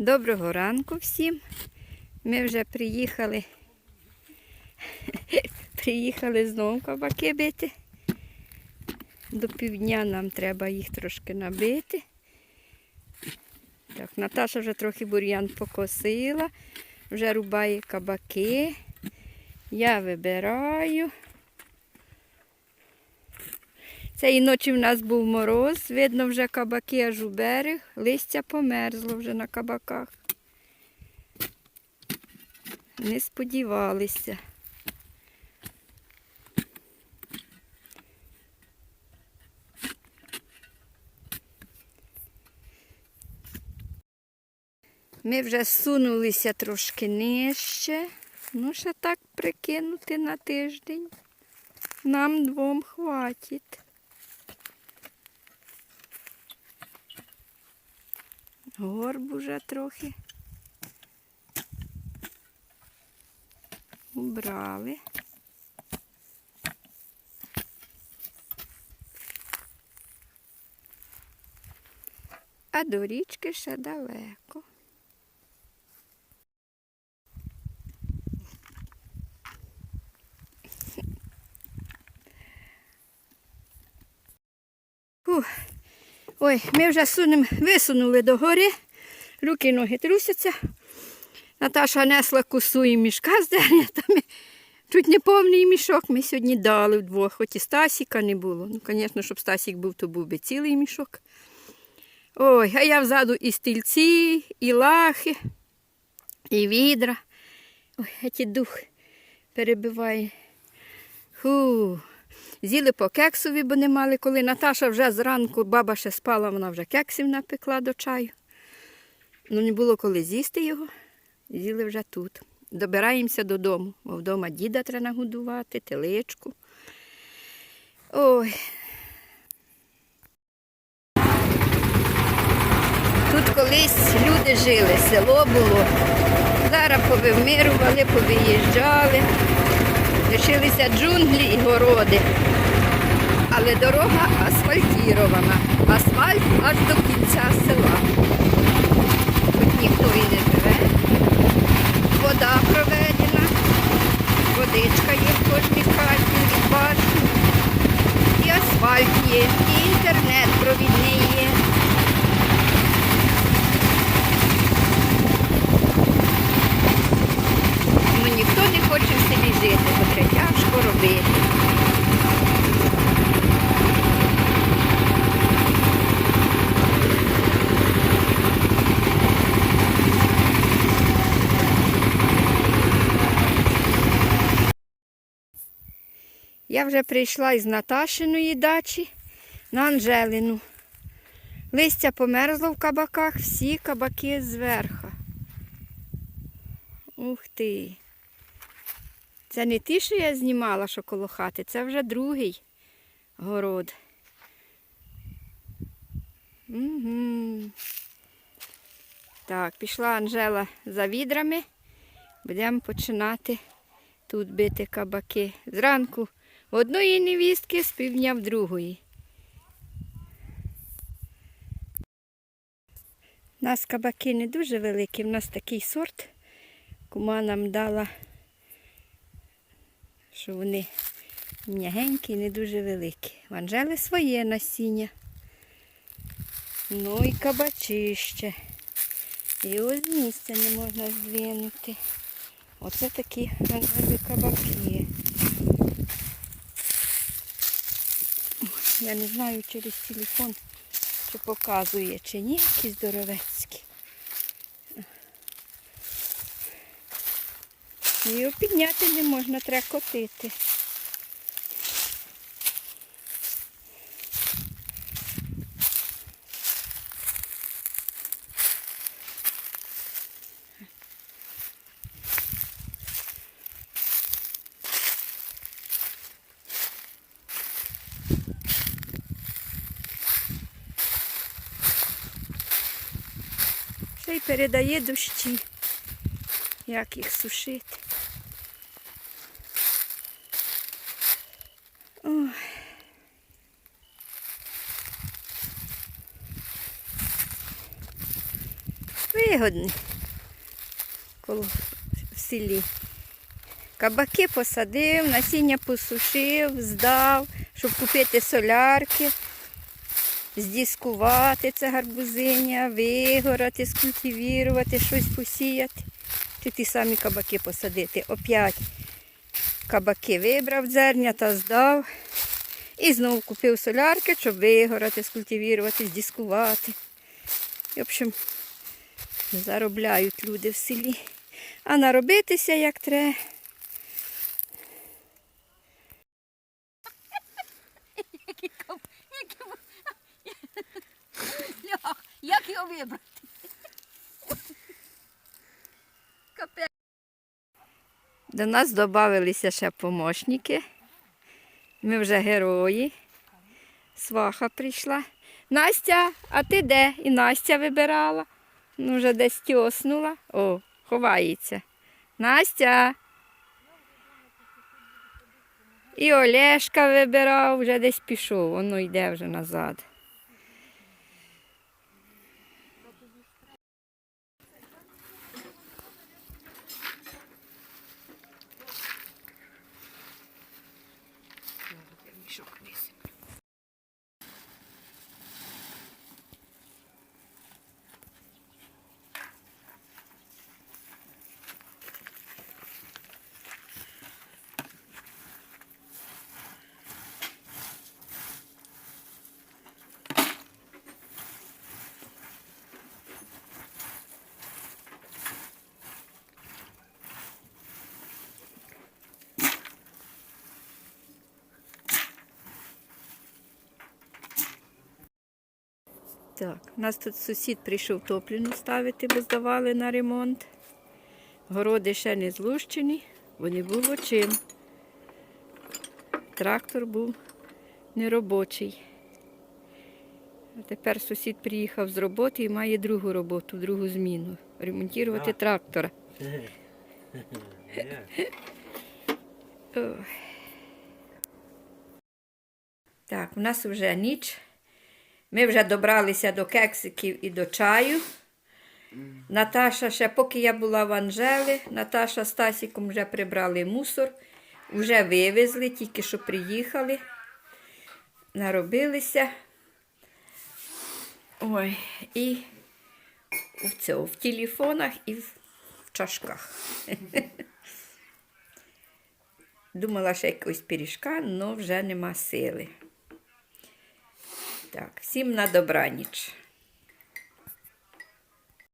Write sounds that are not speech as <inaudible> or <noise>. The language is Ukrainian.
Доброго ранку всім. Ми вже приїхали. <laughs> Приїхали знову кабаки бити. До півдня нам треба їх трошки набити. Так, Наташа вже трохи бур'ян покосила, вже рубає кабаки. Я вибираю. Цієї ночі в нас був мороз, видно вже кабаки аж у берег, листя померзло вже на кабаках. Не сподівалися. Ми вже сунулися трошки нижче. Ну, ще так прикинути на тиждень. Нам двом хватить. Горб уже трохи. Убрали. А до річки ще далеко. Фух. Ой, ми вже сунем, висунули до гори, руки ноги трусяться. Наташа несла косу і мішка з дернятами. Чуть не повний мішок ми сьогодні дали вдвох, хоч і Стасіка не було. Ну, звісно, щоб Стасік був, то був би цілий мішок. Ой, а я взаду і стільці, і лахи, і відра. Ой, а дух перебиває. Фу. З'їли по кексові, бо не мали коли. Наташа вже зранку, баба ще спала, вона вже кексів напекла до чаю. Ну, не було коли з'їсти його. З'їли вже тут. Добираємося додому, бо вдома діда треба нагодувати, теличку. Ой. Тут колись люди жили, село було. Зараз повимирували, повиїжджали. Лишилися джунглі і городи. Але дорога асфальтірована. Асфальт аж до кінця села. Тут ніхто і не живе. Вода проведена, водичка є в кожній хаті від башні. І асфальт є, і інтернет провідний є. Ну ніхто не хоче в селі жити, бо це тяжко робити. Я вже прийшла із Наташиної дачі на Анжелину. Листя померзло в кабаках, всі кабаки зверху. Ух ти. Це не ті, що я знімала, що коло хати, це вже другий город. Угу. Так, пішла Анжела за відрами. Будемо починати тут бити кабаки. Зранку одної невістки, з півдня в другої. У нас кабаки не дуже великі, в нас такий сорт. Кума нам дала, що вони м'ягенькі, не дуже великі. В Анжели своє насіння. Ну і кабачище. І ось місце не можна здвинути. Оце такі Анжели кабаки. Я не знаю через телефон, чи показує, чи ні, якісь здоровецькі. Його підняти не можна, треба котити. Ще й передає дощі, як їх сушити. Ой. Вигодний. Коло в селі. Кабаки посадив, насіння посушив, здав, щоб купити солярки, здіскувати це гарбузиня, вигорати, скультивірувати, щось посіяти. Чи ті самі кабаки посадити. Оп'ять кабаки вибрав зерня та здав. І знову купив солярки, щоб вигорати, скультивірувати, здіскувати. В общем, заробляють люди в селі. А наробитися як треба. Як його вибрати? До нас додавалися ще помощники. Ми вже герої. Сваха прийшла. Настя, а ти де? І Настя вибирала. Ну, вже десь тьоснула. О, ховається. Настя. І Олешка вибирав, вже десь пішов, воно йде вже назад. Так, у нас тут сусід прийшов топліну ставити, бо здавали на ремонт. Городи ще не злущені, бо не було чим. Трактор був неробочий. А тепер сусід приїхав з роботи і має другу роботу, другу зміну. Ремонтувати трактора. <laughs> Так, у нас вже ніч. Ми вже добралися до кексиків і до чаю. Наташа ще, поки я була в Анжели, Наташа з Тасіком вже прибрали мусор, вже вивезли, тільки що приїхали, наробилися. Ой, і в, цьому, в телефонах і в, чашках. <laughs> Думала, що якогось пиріжка, але вже нема сили. Так, всім на добраніч.